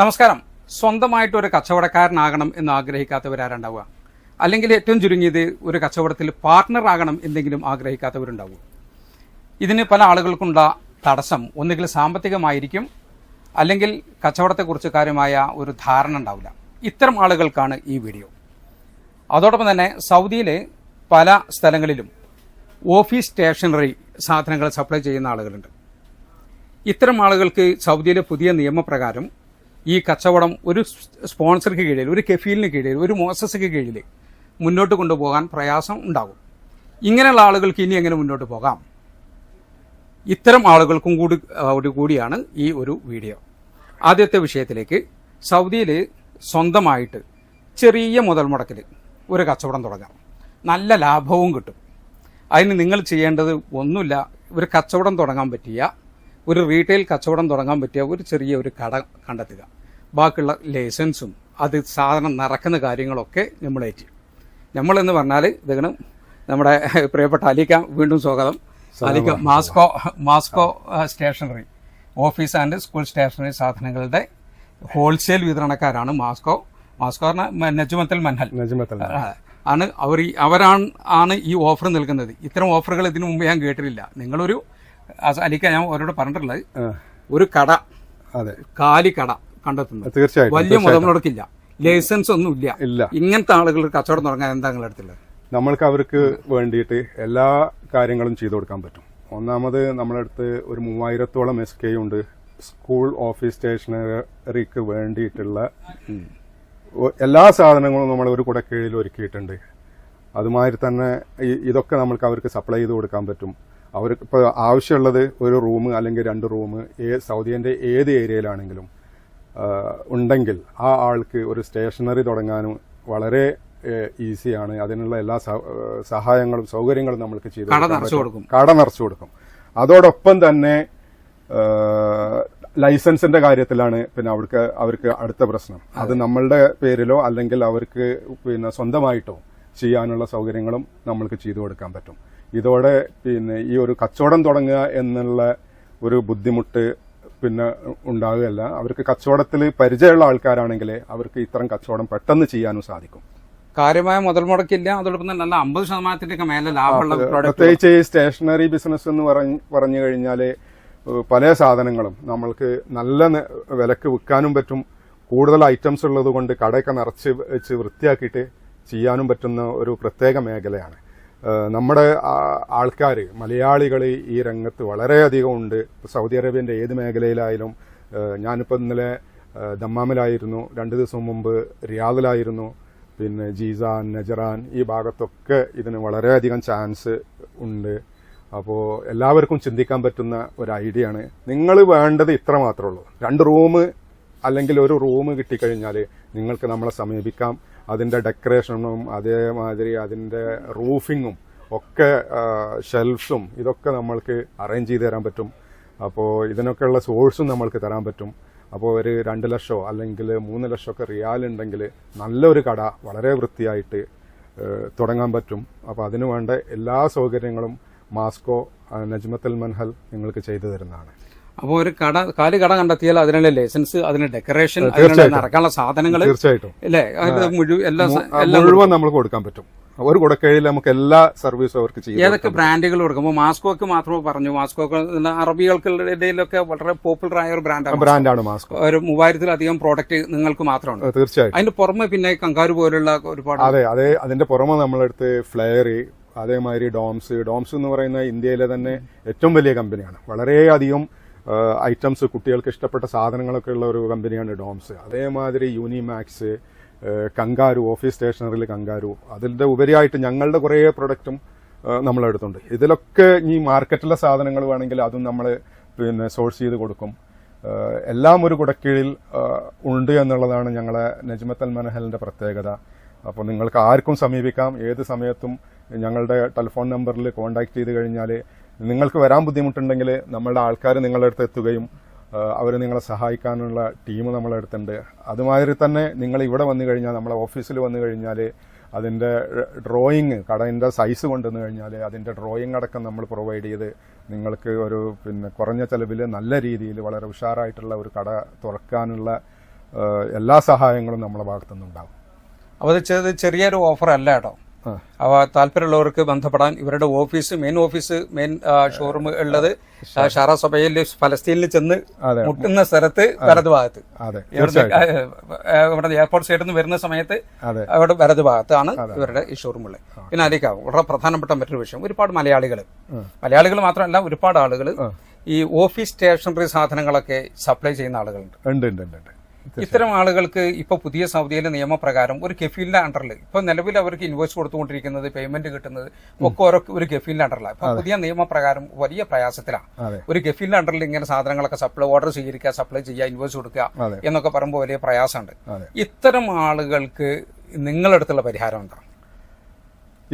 നമസ്കാരം. സ്വന്തമായിട്ട് ഒരു കച്ചവടക്കാരനാകണം എന്ന് ആഗ്രഹിക്കാത്തവരാരുണ്ടാവുക? അല്ലെങ്കിൽ ഏറ്റവും ചുരുങ്ങിയത് ഒരു കച്ചവടത്തിൽ പാർട്ണർ ആകണം എന്തെങ്കിലും ആഗ്രഹിക്കാത്തവരുണ്ടാവുക? ഇതിന് പല ആളുകൾക്കുള്ള തടസ്സം. ഒന്നുകിൽ സാമ്പത്തികമായിരിക്കും അല്ലെങ്കിൽ കച്ചവടത്തെക്കുറിച്ച് കാര്യമായ ഒരു ധാരണ ഉണ്ടാവില്ല. ഇത്തരം ആളുകൾക്കാണ് ഈ വീഡിയോ. അതോടൊപ്പം തന്നെ സൗദിയിലെ പല സ്ഥലങ്ങളിലും ഓഫീസ് സ്റ്റേഷനറി സാധനങ്ങൾ സപ്ലൈ ചെയ്യുന്ന ആളുകളുണ്ട്. ഇത്തരം ആളുകൾക്ക് സൗദിയിലെ പുതിയ നിയമപ്രകാരം ഈ കച്ചവടം ഒരു സ്പോൺസർക്ക് കീഴിൽ ഒരു കെഫീലിന് കീഴിൽ ഒരു മോസസ്ക്ക് കീഴിൽ മുന്നോട്ട് കൊണ്ടുപോകാൻ പ്രയാസം ഉണ്ടാകും. ഇങ്ങനെയുള്ള ആളുകൾക്ക് ഇനി എങ്ങനെ മുന്നോട്ട് പോകാം? ഇത്തരം ആളുകൾക്കും കൂടി കൂടിയാണ് ഈ ഒരു വീഡിയോ. ആദ്യത്തെ വിഷയത്തിലേക്ക് സൗദിയിൽ സ്വന്തമായിട്ട് ചെറിയ മുതൽ മുടക്കിൽ ഒരു കച്ചവടം തുടങ്ങാം. നല്ല ലാഭവും കിട്ടും. അതിന് നിങ്ങൾ ചെയ്യേണ്ടത് ഒന്നുമില്ല. ഒരു കച്ചവടം തുടങ്ങാൻ പറ്റിയ ഒരു റീറ്റെയിൽ കച്ചവടം തുടങ്ങാൻ പറ്റിയ ഒരു ചെറിയ ഒരു കട കണ്ടെത്തുക. ബാക്കിയുള്ള ലൈസൻസും അത് സാധനം നടക്കുന്ന കാര്യങ്ങളൊക്കെ നമ്മളേറ്റ് നമ്മളെന്ന് പറഞ്ഞാൽ ഇതിന് നമ്മുടെ പ്രിയപ്പെട്ട അലിക്ക വീണ്ടും സ്വാഗതം. അലിക്ക Masco Masco stationery office and school stationery സാധനങ്ങളുടെ ഹോൾസെയിൽ വിതരണക്കാരാണ് മാസ്കോ. മാസ്കോ നജുമത്തൽ മൻഹൽ. നജ്മത്തൽ ആണ് അവർ ഈ- അവരാണ് ആണ് ഈ ഓഫർ നൽകുന്നത്. ഇത്തരം ഓഫറുകൾ ഇതിനു മുമ്പ് ഞാൻ കേട്ടിട്ടില്ല. നിങ്ങളൊരു അലിക്ക ഞാൻ അവരോട് പറഞ്ഞിട്ടുള്ളത് ഒരു കട അതെ. കാലി കട കണ്ടെത്തുന്നത്. വലിയ മുതൽ മുടക്കില്ല ലൈസൻസ് ഒന്നും ഇല്ല. ഇല്ല. ഇങ്ങനത്തെ ആളുകൾ കച്ചവടം തുടങ്ങാൻ എന്താ നിങ്ങളുടെ അടുത്തുള്ളത്? നമ്മൾക്ക് അവർക്ക് വേണ്ടിയിട്ട് എല്ലാ കാര്യങ്ങളും ചെയ്തു കൊടുക്കാൻ പറ്റും. ഒന്നാമത് നമ്മുടെ അടുത്ത് ഒരു മൂവായിരത്തോളം എസ് കെ ഉണ്ട്. സ്കൂൾ ഓഫീസ് സ്റ്റേഷനറിക്ക് വേണ്ടിയിട്ടുള്ള എല്ലാ സാധനങ്ങളും നമ്മൾ ഒരു കുടക്കീഴിൽ ഒരുക്കിയിട്ടുണ്ട്. അതുമാതിരി തന്നെ ഇതൊക്കെ നമ്മൾക്ക് അവർക്ക് സപ്ലൈ ചെയ്ത് കൊടുക്കാൻ പറ്റും. അവർക്ക് ഇപ്പോൾ ആവശ്യമുള്ളത് ഒരു റൂം അല്ലെങ്കിൽ രണ്ട് റൂം സൗദിയന്റെ ഏത് ഏരിയയിലാണെങ്കിലും ഉണ്ടെങ്കിൽ ആ ആൾക്ക് ഒരു സ്റ്റേഷനറി തുടങ്ങാനും വളരെ ഈസിയാണ്. അതിനുള്ള എല്ലാ സഹായങ്ങളും സൗകര്യങ്ങളും നമ്മൾക്ക് ചെയ്തു കട നിറച്ചു കൊടുക്കും. കട കൊടുക്കും. അതോടൊപ്പം തന്നെ ലൈസൻസിന്റെ കാര്യത്തിലാണ് പിന്നെ അവർക്ക് അവർക്ക് അടുത്ത പ്രശ്നം. അത് നമ്മളുടെ പേരിലോ അല്ലെങ്കിൽ അവർക്ക് പിന്നെ സ്വന്തമായിട്ടോ ചെയ്യാനുള്ള സൗകര്യങ്ങളും നമ്മൾക്ക് ചെയ്തു കൊടുക്കാൻ പറ്റും. ഇതോടെ പിന്നെ ഈ ഒരു കച്ചവടം തുടങ്ങുക എന്നുള്ള ഒരു ബുദ്ധിമുട്ട് പിന്നെ ഉണ്ടാകുകയല്ല അവർക്ക് കച്ചവടത്തിൽ പരിചയമുള്ള ആൾക്കാരാണെങ്കിൽ അവർക്ക് ഇത്തരം കച്ചവടം പെട്ടെന്ന് ചെയ്യാനും സാധിക്കും. കാര്യമായ മുതൽ മുടക്കില്ല. അതോടൊപ്പം തന്നെ നല്ല അമ്പത് ശതമാനത്തിന്റെ മേലെ ലാഭമുള്ള പ്രത്യേകിച്ച് ഈ സ്റ്റേഷനറി ബിസിനസ് എന്ന് പറഞ്ഞ് പറഞ്ഞു കഴിഞ്ഞാൽ പല സാധനങ്ങളും നമ്മൾക്ക് നല്ല വിലക്ക് വിൽക്കാനും പറ്റും. കൂടുതൽ ഐറ്റംസ് ഉള്ളത് കൊണ്ട് കടയൊക്കെ നിറച്ച് വെച്ച് വൃത്തിയാക്കിയിട്ട് ചെയ്യാനും പറ്റുന്ന ഒരു പ്രത്യേക മേഖലയാണ്. നമ്മുടെ ആൾക്കാർ മലയാളികൾ ഈ രംഗത്ത് വളരെയധികം ഉണ്ട്. സൗദി അറേബ്യന്റെ ഏത് മേഖലയിലായാലും ഞാനിപ്പോൾ ഇന്നലെ ദമ്മാമിലായിരുന്നു. രണ്ട് ദിവസം മുമ്പ് റിയാദിലായിരുന്നു. പിന്നെ ജീസാൻ നജറാൻ ഈ ഭാഗത്തൊക്കെ ഇതിന് വളരെയധികം ചാൻസ് ഉണ്ട്. അപ്പോൾ എല്ലാവർക്കും ചിന്തിക്കാൻ പറ്റുന്ന ഒരു ഐഡിയ ആണ് നിങ്ങൾ വേണ്ടത് ഇത്ര മാത്രമേ ഉള്ളൂ. രണ്ട് റൂം അല്ലെങ്കിൽ ഒരു റൂം കിട്ടിക്കഴിഞ്ഞാൽ നിങ്ങൾക്ക് നമ്മളെ സമീപിക്കാം. അതിന്റെ ഡെക്കറേഷനും അതേമാതിരി അതിന്റെ റൂഫിങ്ങും ഒക്കെ ഷെൽഫ്സും ഇതൊക്കെ നമ്മൾക്ക് അറേഞ്ച് ചെയ്ത് തരാൻ പറ്റും. അപ്പോൾ ഇതിനൊക്കെയുള്ള സോഴ്സും നമ്മൾക്ക് തരാൻ പറ്റും. അപ്പോൾ ഒരു രണ്ട് ലക്ഷമോ അല്ലെങ്കിൽ മൂന്ന് ലക്ഷമൊക്കെ റിയാൽ ഉണ്ടെങ്കിൽ നല്ലൊരു കട വളരെ വൃത്തിയായിട്ട് തുടങ്ങാൻ പറ്റും. അപ്പോൾ അതിനു വേണ്ട എല്ലാ സൗകര്യങ്ങളും മാസ്കോ നജ്മത്തൽ മൻഹൽ നിങ്ങൾക്ക് ചെയ്തു തരുന്നതാണ്. അപ്പോൾ ഒരു കട കാലി കട കണ്ടെത്തിയാൽ അതിനുള്ള ലൈസൻസ് അതിന് ഡെക്കറേഷൻ അതിനുള്ള നടക്കാനുള്ള സാധനങ്ങൾ തീർച്ചയായിട്ടും. അല്ലേ? അത് മുഴുവൻ എല്ലാ മുഴുവൻ നമ്മൾ കൊടുക്കാൻ പറ്റും. ഒരു നമുക്ക് എല്ലാ സർവീസും അവർക്ക് ചെയ്യാം ഏതൊക്കെ ബ്രാൻഡുകൾ കൊടുക്കുമ്പോൾ മാസ്കോക്ക് മാത്രമേ പറഞ്ഞു. മാസ്കോക്ക് അറബികൾക്കിടയിലൊക്കെ വളരെ പോപ്പുലർ ആയ ഒരു ബ്രാൻഡാണ് ബ്രാൻഡാണ് മാസ്കോ. ഒരു മൂവായിരത്തിലധികം പ്രോഡക്റ്റ് നിങ്ങൾക്ക് മാത്രമാണ്. തീർച്ചയായും അതിന്റെ പുറമെ പിന്നെ കങ്കാരു പോലുള്ള ഒരുപാട് അതെ അതെ അതിന്റെ പുറമെ നമ്മളെടുത്ത് ഫ്ലയറി അതേമാതിരി ഡോംസ്. ഡോംസ് എന്ന് പറയുന്ന ഇന്ത്യയിലെ തന്നെ ഏറ്റവും വലിയ കമ്പനിയാണ്. വളരെയധികം ഐറ്റംസ് കുട്ടികൾക്ക് ഇഷ്ടപ്പെട്ട സാധനങ്ങളൊക്കെ ഉള്ള ഒരു കമ്പനിയാണ് ഡോംസ്. അതേമാതിരി യൂണിമാക്സ് കങ്കാരു ഓഫീസ് സ്റ്റേഷനറിയിൽ കങ്കാരു. അതിന്റെ ഉപരിയായിട്ട് ഞങ്ങളുടെ കുറേ പ്രൊഡക്റ്റും നമ്മളെടുത്തുണ്ട്. ഇതിലൊക്കെ ഈ മാർക്കറ്റിലെ സാധനങ്ങൾ വേണമെങ്കിൽ അതും നമ്മൾ പിന്നെ സോഴ്സ് ചെയ്ത് കൊടുക്കും. എല്ലാം ഒരു കുടക്കീഴിൽ ഉണ്ട് എന്നുള്ളതാണ് ഞങ്ങളെ നജ്മത്തൽ മനഹലിന്റെ പ്രത്യേകത. അപ്പോൾ നിങ്ങൾക്ക് ആർക്കും സമീപിക്കാം. ഏത് സമയത്തും ഞങ്ങളുടെ ടെലിഫോൺ നമ്പറിൽ കോൺടാക്ട് ചെയ്ത് കഴിഞ്ഞാൽ നിങ്ങൾക്ക് വരാൻ ബുദ്ധിമുട്ടുണ്ടെങ്കിൽ നമ്മളുടെ ആൾക്കാർ നിങ്ങളുടെ അടുത്ത് എത്തുകയും അവർ നിങ്ങളെ സഹായിക്കാനുള്ള ടീം നമ്മളെ അടുത്തുണ്ട് അതുമാതിരി തന്നെ നിങ്ങൾ ഇവിടെ വന്നു കഴിഞ്ഞാൽ നമ്മളെ ഓഫീസിൽ വന്നു കഴിഞ്ഞാൽ അതിന്റെ ഡ്രോയിങ് കടയിന്റെ സൈസ് കൊണ്ടുവന്നു കഴിഞ്ഞാൽ അതിന്റെ ഡ്രോയിങ് അടക്കം നമ്മൾ പ്രൊവൈഡ് ചെയ്ത് നിങ്ങൾക്ക് ഒരു പിന്നെ കുറഞ്ഞ ചെലവിൽ നല്ല രീതിയിൽ വളരെ ഉഷാറായിട്ടുള്ള ഒരു കട തുറക്കാനുള്ള എല്ലാ സഹായങ്ങളും നമ്മളെ ഭാഗത്തുനിന്നുണ്ടാവും അപ്പോൾ ചെറിയൊരു ഓഫർ അല്ല കേട്ടോ. അവ താല്പര്യമുള്ളവർക്ക് ബന്ധപ്പെടാൻ ഇവരുടെ office main office main showroom ഉള്ളത് ഷാറ സഭയിൽ ഫലസ്തീനിൽ ചെന്ന് മുട്ടുന്ന സ്ഥലത്ത് വലത് ഭാഗത്ത് ഇവിടെ എയർപോർട്ട് സൈഡിൽ നിന്ന് വരുന്ന സമയത്ത് അവിടെ വലത് ഭാഗത്താണ് ഇവരുടെ ഈ ഷോറൂമുള്ളത് പിന്നെ അതിലേക്കാവും വളരെ പ്രധാനപ്പെട്ട മറ്റൊരു വിഷയം. ഒരുപാട് മലയാളികൾ മലയാളികൾ മാത്രമല്ല ഒരുപാട് ആളുകൾ ഈ ഓഫീസ് സ്റ്റേഷനറി സാധനങ്ങളൊക്കെ സപ്ലൈ ചെയ്യുന്ന ആളുകളുണ്ട്. ഉണ്ട് ഉണ്ട് ഉണ്ട്. ഇത്തരം ആളുകൾക്ക് ഇപ്പൊ പുതിയ സൗദിയിലെ നിയമപ്രകാരം ഒരു കെഫീലിന്റെ അണ്ടറിൽ ഇപ്പൊ നിലവിൽ അവർക്ക് ഇൻവോയ്സ് കൊടുത്തുകൊണ്ടിരിക്കുന്നത് പേയ്മെന്റ് കിട്ടുന്നത് ഒക്കെ ഓരോ ഒരു കെഫീലിന്റെ അണ്ടറിലാണ് ഇപ്പൊ പുതിയ നിയമപ്രകാരം വലിയ പ്രയാസത്തിലാണ് ഒരു കെഫീലിന്റെ അണ്ടറിൽ ഇങ്ങനെ സാധനങ്ങളൊക്കെ സപ്ലൈ ഓർഡർ സ്വീകരിക്കുക സപ്ലൈ ചെയ്യുക ഇൻവോയ്സ് കൊടുക്കുക എന്നൊക്കെ പറയുമ്പോൾ വലിയ പ്രയാസമുണ്ട്. ഇത്തരം ആളുകൾക്ക് നിങ്ങളടുത്തുള്ള പരിഹാരം എന്താ?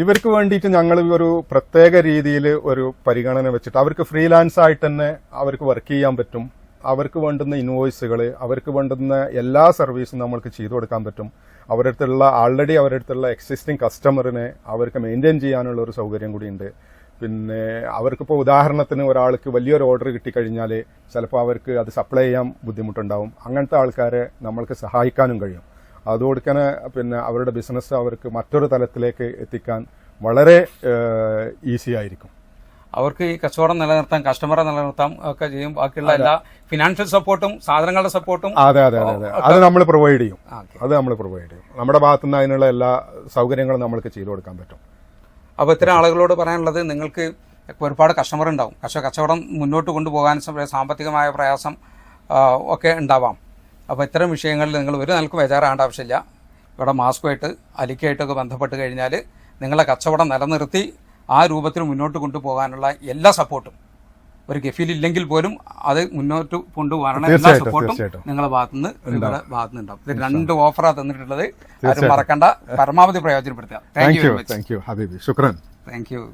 ഇവർക്ക് വേണ്ടിയിട്ട് ഞങ്ങൾ ഒരു പ്രത്യേക രീതിയിൽ ഒരു പരിഗണന വെച്ചിട്ട് അവർക്ക് ഫ്രീലാൻസ് ആയിട്ട് തന്നെ അവർക്ക് വർക്ക് ചെയ്യാൻ പറ്റും. അവർക്ക് വേണ്ടുന്ന ഇൻവോയ്സുകൾ അവർക്ക് വേണ്ടുന്ന എല്ലാ സർവീസും നമ്മൾക്ക് ചെയ്തു കൊടുക്കാൻ പറ്റും. അവരുടെ അടുത്തുള്ള ആൾറെഡി അവരുടെ അടുത്തുള്ള എക്സിസ്റ്റിംഗ് കസ്റ്റമറിനെ അവർക്ക് മെയിന്റെയിൻ ചെയ്യാനുള്ള ഒരു സൗകര്യം കൂടിയുണ്ട് പിന്നെ അവർക്കിപ്പോൾ ഉദാഹരണത്തിന് ഒരാൾക്ക് വലിയൊരു ഓർഡർ കിട്ടിക്കഴിഞ്ഞാൽ ചിലപ്പോൾ അവർക്ക് അത് സപ്ലൈ ചെയ്യാൻ ബുദ്ധിമുട്ടുണ്ടാവും. അങ്ങനത്തെ ആൾക്കാരെ നമ്മൾക്ക് സഹായിക്കാനും കഴിയും. അതുകൊടുക്കാൻ പിന്നെ അവരുടെ ബിസിനസ് അവർക്ക് മറ്റൊരു തലത്തിലേക്ക് എത്തിക്കാൻ വളരെ ഈസി ആയിരിക്കും. അവർക്ക് ഈ കച്ചവടം നിലനിർത്താം കസ്റ്റമറെ നിലനിർത്താം ഒക്കെ ചെയ്യും. ബാക്കിയുള്ള എല്ലാ ഫിനാൻഷ്യൽ സപ്പോർട്ടും സാധനങ്ങളുടെ സപ്പോർട്ടും അതെ അതെ അതെ അതെ. അത് നമ്മൾ പ്രൊവൈഡ് ചെയ്യും. അത് നമ്മൾ പ്രൊവൈഡ് ചെയ്യും. നമ്മുടെ ഭാഗത്തു നിന്ന് അതിനുള്ള എല്ലാ സൗകര്യങ്ങളും നമ്മൾക്ക് ചെയ്തു കൊടുക്കാൻ പറ്റും. അപ്പോൾ ഇത്തരം ആളുകളോട് പറയാനുള്ളത് നിങ്ങൾക്ക് ഒരുപാട് കസ്റ്റമർ ഉണ്ടാവും. പക്ഷേ കച്ചവടം മുന്നോട്ട് കൊണ്ടുപോകാൻ സാമ്പത്തികമായ പ്രയാസം ഒക്കെ ഉണ്ടാവാം. അപ്പോൾ ഇത്തരം വിഷയങ്ങളിൽ നിങ്ങൾ ഒരു നിലക്കും ബേജാറാകേണ്ട ആവശ്യമില്ല. ഇവിടെ മാസ്കുമായിട്ട് അലിക്കായിട്ടൊക്കെ ബന്ധപ്പെട്ട് കഴിഞ്ഞാൽ നിങ്ങളെ കച്ചവടം നിലനിർത്തി ആ രൂപത്തിൽ മുന്നോട്ട് കൊണ്ടുപോകാനുള്ള എല്ലാ സപ്പോർട്ടും. ഒരു ഗഫീൽ ഇല്ലെങ്കിൽ പോലും അത് മുന്നോട്ട് കൊണ്ടുപോകാനുള്ള എല്ലാ സപ്പോർട്ടും നിങ്ങളുടെ നിങ്ങളെ ഭാഗത്തുനിന്ന് നിങ്ങളുടെ ഭാഗത്തുനിന്ന് ഉണ്ടാവും ഇത് രണ്ട് ഓഫറാണ് തന്നിട്ടുള്ളത്. ആരും മറക്കണ്ട. പരമാവധി പ്രയോജനപ്പെടുത്തുക. താങ്ക് യു താങ്ക് യു ഹബീബി. ശുക്രൻ. Thank you